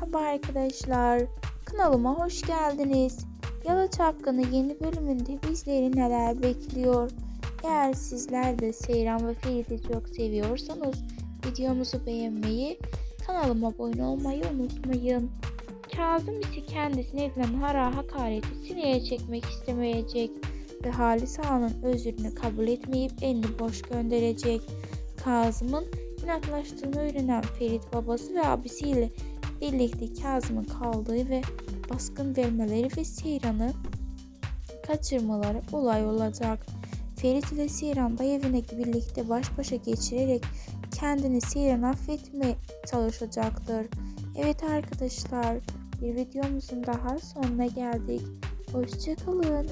Merhaba arkadaşlar. Kanalıma hoş geldiniz. Yalı Çapkını yeni bölümünde bizleri neler bekliyor? Eğer sizler de Seyran ve Ferit'i çok seviyorsanız videomuzu beğenmeyi, kanalıma abone olmayı unutmayın. Kazım ise kendisine edilen hara hakareti sineye çekmek istemeyecek ve Halis Ağa'nın özrünü kabul etmeyip elini boş gönderecek. Kazım'ın inatlaştığını öğrenen Ferit babası ve abisiyle birlikte Kazım'ın kaldığı ve baskın vermeleri ve Seyran'ı kaçırmaları olay olacak. Ferit ile Seyran da evine birlikte baş başa geçirerek kendini Seyran affetmeye çalışacaktır. Evet arkadaşlar bir videomuzun daha sonuna geldik. Hoşçakalın.